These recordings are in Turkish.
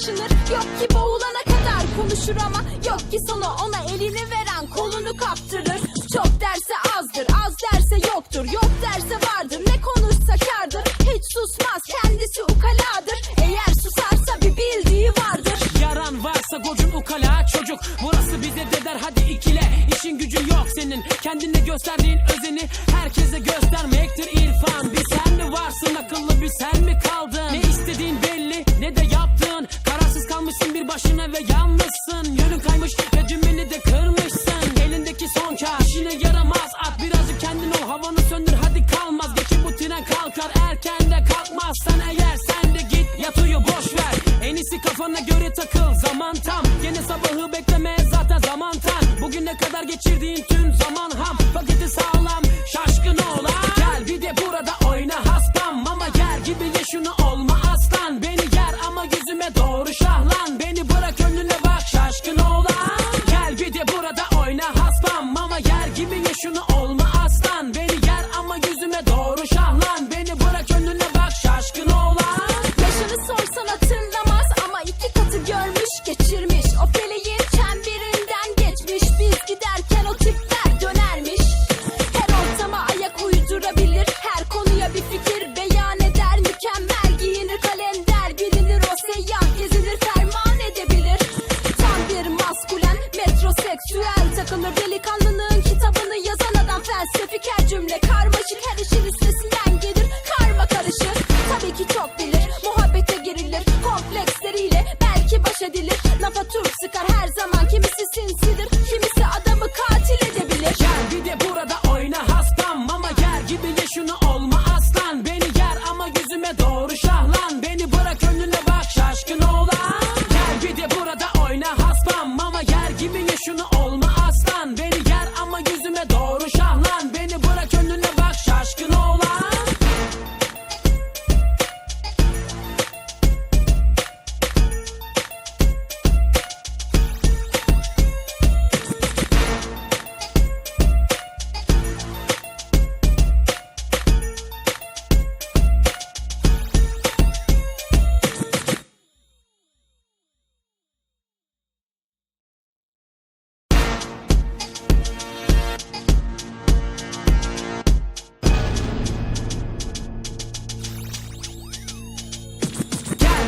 taşınır. Yok ki boğulana kadar konuşur ama Yok ki sonu ona elini veren kolunu kaptırır. Çok derse azdır az derse yoktur. Yok derse vardır ne konuşsa kardır. Hiç susmaz kendisi ukaladır. Eğer susarsa bir bildiği vardır. Yaran varsa gocun ukala çocuk. Burası bize deder hadi ikile. İşin gücün yok senin. Kendine gösterdiğin özeni Herkese göstermektir. İrfan Bir sen mi varsın? Akıllı bir sen mi kaldın? Ne Kafana göre takıl zaman tam. Yeni sabahı bekleme zaten zaman tan Bugüne kadar geçirdiğin tüm zaman ham. Paketi sağlam şaşkın ol.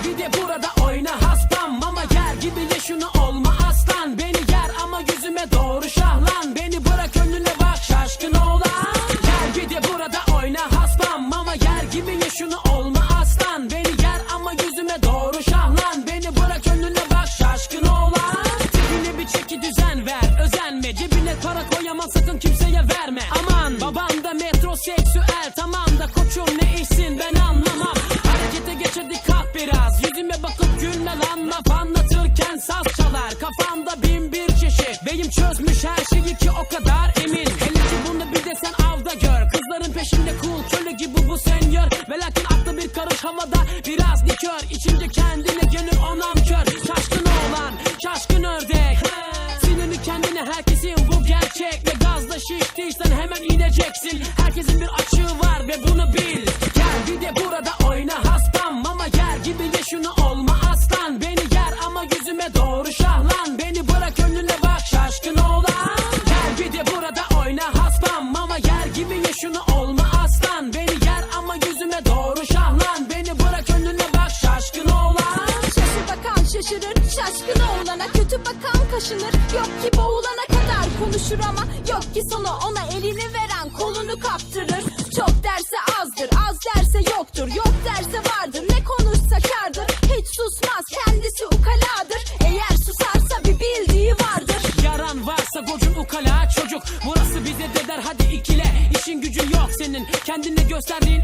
Bir de burada oyna haspam Ama yer gibi ye şunu olmaz. Bilgim çözmüş her şeyi ki o kadar emin. Hele ki bunu bir de sen avda gör. Kızların peşinde cool köle gibi bu senyor Ve lakin aklı bir karış havada biraz likör. İçince kendine gönül onam kör. Şaşkın oğlan şaşkın ördek. Sinirini kendine herkesin bu gerçek. Ve gazla şiştiysen hemen ineceksin. Herkesin bir kaşınır. Yok ki boğulana kadar konuşur ama Yok ki sonu ona elini veren kolunu kaptırır. Çok derse azdır az derse yoktur. Yok derse vardır ne konuşsa kardır. Hiç susmaz kendisi ukaladır. Eğer susarsa bir bildiği vardır. Yaran varsa gocun ukala çocuk. Burası bize deder hadi ikile. İşin gücün yok senin. Kendine gösterdiğin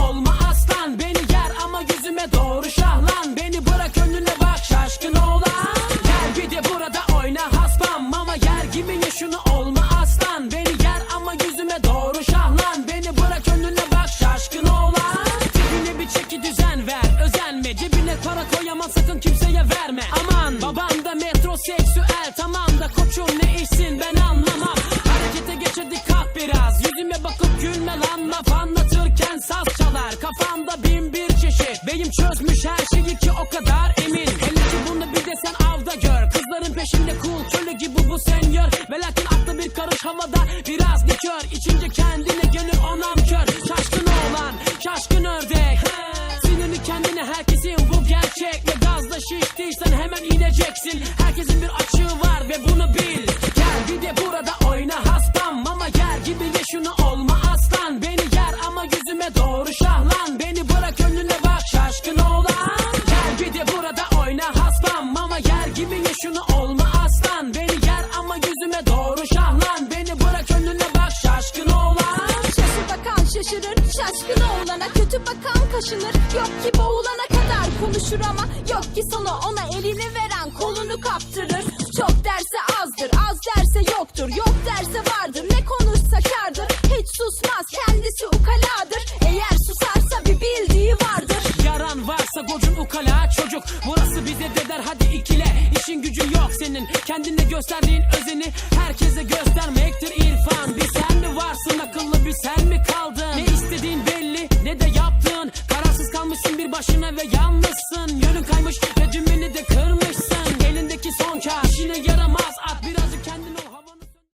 olma aslan Beni yer ama yüzüme doğru şahlan. Beni bırak önüne bak şaşkın oğlan. Gel bir de burada oyna hastam Ama yer gibi ye şunu olma aslan. Beni yer ama yüzüme doğru şahlan. Beni bırak önüne bak şaşkın oğlan. Tipine bir çeki düzen ver özenme. Cebine para koyamam sakın kimseye verme. Aman babam da metroseksüel Tamam da koçum ne işsin? Ben Kafamda bin bir çeşit. Beyim çözmüş her şeyi ki o kadar emin. Hele ki bunu bir de sen avda gör. Kızların peşinde cool köle gibi bu senyor Ve lakin aklı bir karış havada Biraz likör. İçince kendine gönül onam kör. Şaşkın oğlan şaşkın ördek. Sinirini kendine herkesin bu gerçek. Ve gazla şiştiysen hemen ineceksin. Herkesin bir açığı kaşınır Yok ki boğulana kadar konuşur ama Yok ki sonu ona elini veren kolunu kaptırır. Çok derse azdır az derse yoktur Yok derse vardır. Ne konuşsa kardır Hiç susmaz kendisi ukaladır. Eğer susarsa bir bildiği vardır. Yaran varsa gocun ukala çocuk. Burası bize deder hadi ikile. İşin gücün yok senin. Kendine gösterdiğin özeni Herkese göstermektir irfan. Bir sen mi varsın akıllı bir sen mi kaldın? Ne istediğin başına ve yalnızsın. Yönün